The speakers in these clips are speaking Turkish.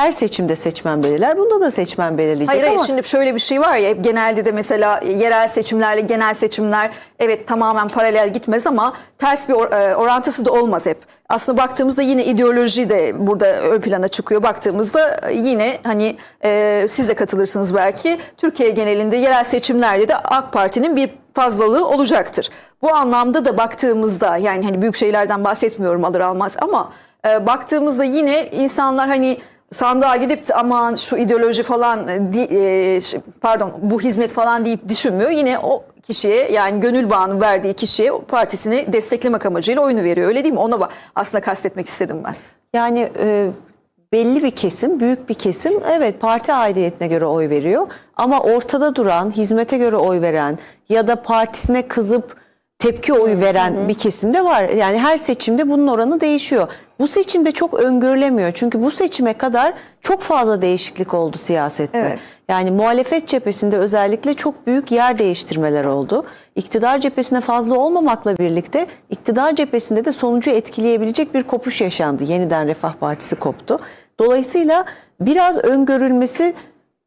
her seçimde seçmen belirler. Bunda da seçmen belirleyecek Hayır hayır ama şimdi şöyle bir şey var ya hep genelde de mesela yerel seçimlerle genel seçimler evet tamamen paralel gitmez ama ters bir or- e, orantısı da olmaz hep. Aslında baktığımızda yine ideoloji de burada ön plana çıkıyor. Baktığımızda yine hani e, siz de katılırsınız belki Türkiye genelinde yerel seçimlerde de AK Parti'nin bir fazlalığı olacaktır. Bu anlamda da baktığımızda yani hani büyük şeylerden bahsetmiyorum alır almaz ama e, baktığımızda yine insanlar hani sandığa gidip aman şu ideoloji falan e, e, pardon bu hizmet falan deyip düşünmüyor. Yine o kişiye yani gönül bağını verdiği kişiye partisini desteklemek amacıyla oyunu veriyor. Öyle değil mi? Ona aslında kastetmek istedim ben. Yani e, belli bir kesim, büyük bir kesim evet parti aidiyetine göre oy veriyor. Ama ortada duran, hizmete göre oy veren ya da partisine kızıp tepki oyu veren bir kesim de var. Yani her seçimde bunun oranı değişiyor. Bu seçimde çok öngörülemiyor. Çünkü bu seçime kadar çok fazla değişiklik oldu siyasette. Evet. Yani muhalefet cephesinde özellikle çok büyük yer değiştirmeler oldu. İktidar cephesine fazla olmamakla birlikte iktidar cephesinde de sonucu etkileyebilecek bir kopuş yaşandı. Yeniden Refah Partisi koptu. Dolayısıyla biraz öngörülmesi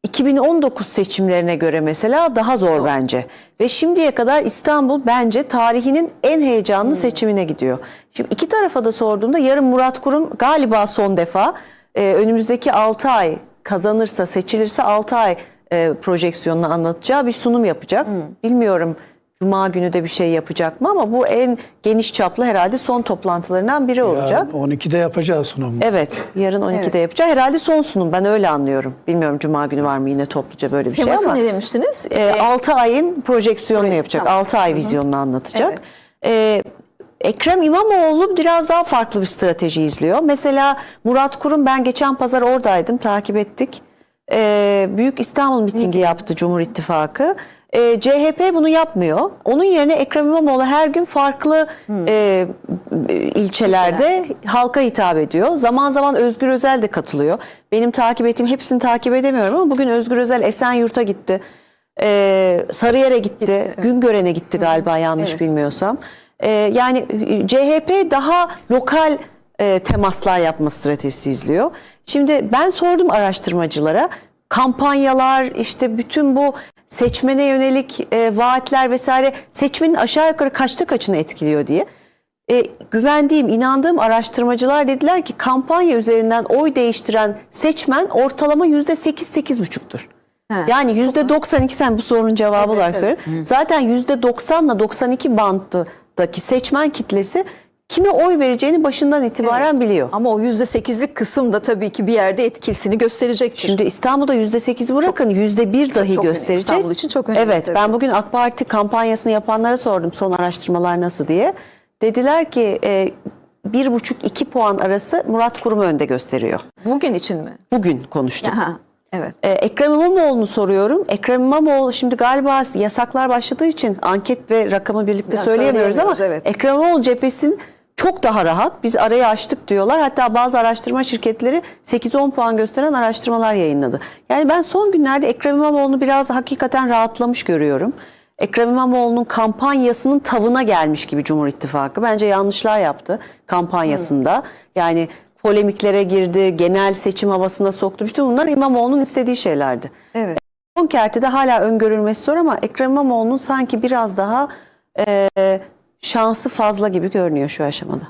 2019 seçimlerine göre mesela daha zor bence. Ve şimdiye kadar İstanbul bence tarihinin en heyecanlı seçimine gidiyor. Şimdi iki tarafa da sorduğumda yarın Murat Kurum galiba son defa e, önümüzdeki 6 ay kazanırsa seçilirse 6 ay e, projeksiyonunu anlatacağı bir sunum yapacak. Bilmiyorum Cuma günü de bir şey yapacak mı ama bu en geniş çaplı herhalde son toplantılarından biri olacak. Yarın 12'de yapacağız sunumu. Evet, yarın 12'de Evet. yapacak. Herhalde son sunum. Ben öyle anlıyorum. Bilmiyorum Cuma günü var mı yine topluca böyle bir şey Teması ama. ne demiştiniz? E, Ee, 6 ayın projeksiyonunu Projek- yapacak. tamam. 6 ay vizyonunu anlatacak. Evet. E, Ekrem İmamoğlu biraz daha farklı bir strateji izliyor. Mesela Murat Kurum ben geçen pazar oradaydım, takip ettik. E, Büyük İstanbul mitingi yaptı Cumhur İttifakı. E, CHP bunu yapmıyor. Onun yerine Ekrem İmamoğlu her gün farklı e, ilçelerde halka hitap ediyor. Zaman zaman Özgür Özel de katılıyor. Benim takip ettiğim hepsini takip edemiyorum ama bugün Özgür Özel Esenyurt'a gitti. Ee, Sarıyer'e gitti. Gitti, evet. Güngören'e gitti galiba yanlış Evet. bilmiyorsam. Ee, yani e, CHP daha lokal e, temaslar yapma stratejisi izliyor. Şimdi ben sordum araştırmacılara kampanyalar işte bütün bu seçmene yönelik e, vaatler vesaire seçmenin aşağı yukarı kaçta kaçını etkiliyor diye. E, güvendiğim, inandığım araştırmacılar dediler ki kampanya üzerinden oy değiştiren seçmen ortalama yüzde sekiz, sekiz buçuktur. Yani yüzde 92 sen bu sorunun cevabı Evet, olarak evet. söylüyorum. Zaten yüzde 90 ile 92 banttaki seçmen kitlesi kime oy vereceğini başından itibaren biliyor. ama o %8'lik kısım da tabii ki bir yerde etkisini gösterecektir. Şimdi İstanbul'da yüzde sekizi bırakın yüzde bir dahi çok önemli. gösterecek. İstanbul için çok önemli Evet tabii. ben bugün AK Parti kampanyasını yapanlara sordum son araştırmalar nasıl diye. Dediler ki e, bir buçuk iki puan arası Murat Kurum önde gösteriyor. Bugün için mi? Bugün konuştuk. Aha, evet. Ee, Ekrem İmamoğlu'nu soruyorum. Ekrem İmamoğlu şimdi galiba yasaklar başladığı için anket ve rakamı birlikte Ya söyleyemiyoruz ama evet. Ekrem İmamoğlu cephesinin çok daha rahat. Biz arayı açtık diyorlar. Hatta bazı araştırma şirketleri 8-10 puan gösteren araştırmalar yayınladı. Yani ben son günlerde Ekrem İmamoğlu'nu biraz hakikaten rahatlamış görüyorum. Ekrem İmamoğlu'nun kampanyasının tavına gelmiş gibi Cumhur İttifakı. Bence yanlışlar yaptı kampanyasında. Yani polemiklere girdi, genel seçim havasına soktu. Bütün bunlar İmamoğlu'nun istediği şeylerdi. Evet. Son kertede hala öngörülmesi zor ama Ekrem İmamoğlu'nun sanki biraz daha e, şansı fazla gibi görünüyor şu aşamada.